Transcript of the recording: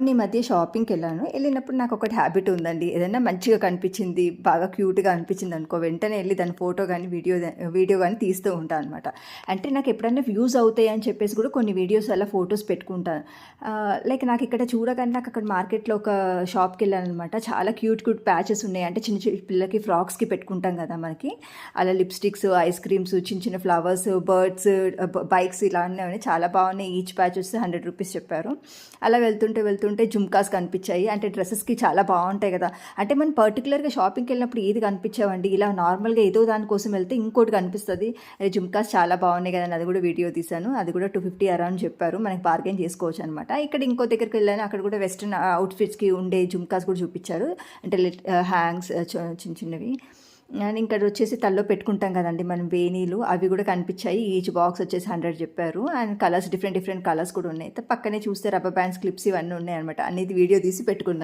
ఈ మధ్య షాపింగ్కి వెళ్ళాను. వెళ్ళినప్పుడు నాకు ఒకటి హ్యాబిట్ ఉందండి. ఏదైనా మంచిగా కనిపించింది బాగా క్యూట్గా అనిపించింది అనుకో వెంటనే వెళ్ళి దాని ఫోటో కానీ వీడియో వీడియో కానీ తీస్తూ ఉంటాను అనమాట అంటే నాకు ఎప్పుడైనా వ్యూస్ అవుతాయి అని చెప్పేసి కూడా కొన్ని వీడియోస్ అలా ఫొటోస్ పెట్టుకుంటాను లైక్ నాకు ఇక్కడ చూడగానే నాకు అక్కడ మార్కెట్లో ఒక షాప్కి వెళ్ళాను అనమాట చాలా క్యూట్ క్యూట్ ప్యాచెస్ ఉన్నాయి. అంటే చిన్న చిన్న పిల్లలకి ఫ్రాక్స్కి పెట్టుకుంటాం కదా మనకి. అలా లిప్స్టిక్స్ ఐస్ క్రీమ్స్ చిన్న చిన్న ఫ్లవర్స్ బర్డ్స్ బైక్స్ ఇలా ఉన్నాయి. చాలా బాగున్నాయి. ఈచ్ ప్యాచెస్ హండ్రెడ్ రూపీస్ చెప్పారు. అలా వెళ్తుంటే వెళ్తుంటే జుమ్కాస్ కనిపించాయి. అంటే డ్రెస్సెస్కి చాలా బాగుంటాయి కదా. అంటే మనం పర్టికులర్గా షాపింగ్కి వెళ్ళినప్పుడు ఏది కనిపించావండి? ఇలా నార్మల్గా ఏదో దానికోసం వెళ్తే ఇంకోటి కనిపిస్తుంది. అదే జుమ్కాస్ చాలా బాగున్నాయి కదా అని అది కూడా వీడియో తీశాను. అది కూడా టూ ఫిఫ్టీ అరౌండ్ చెప్పారు. మనకి బార్గెన్ చేసుకోవచ్చు అనమాట ఇక్కడ ఇంకో దగ్గరికి వెళ్ళాను. అక్కడ కూడా వెస్ట్రన్ అవుట్ఫిట్స్కి ఉండే జుమ్కాస్ కూడా చూపించారు. అంటే హ్యాంగ్స్ చిన్న చిన్నవి. అండ్ ఇక్కడ వచ్చేసి తల్లో పెట్టుకుంటాం కదండి మనం వేణీలు అవి కూడా కనిపించాయి. ఈచ్ బాక్స్ వచ్చేసి హండ్రెడ్ చెప్పారు. And colors different different colors కూడా ఉన్నాయి. పక్కనే చూస్తే రబ్బర్ బ్యాండ్స్ క్లిప్స్ ఇవన్నీ ఉన్నాయి అనమాట అనేది వీడియో తీసి పెట్టుకున్నాను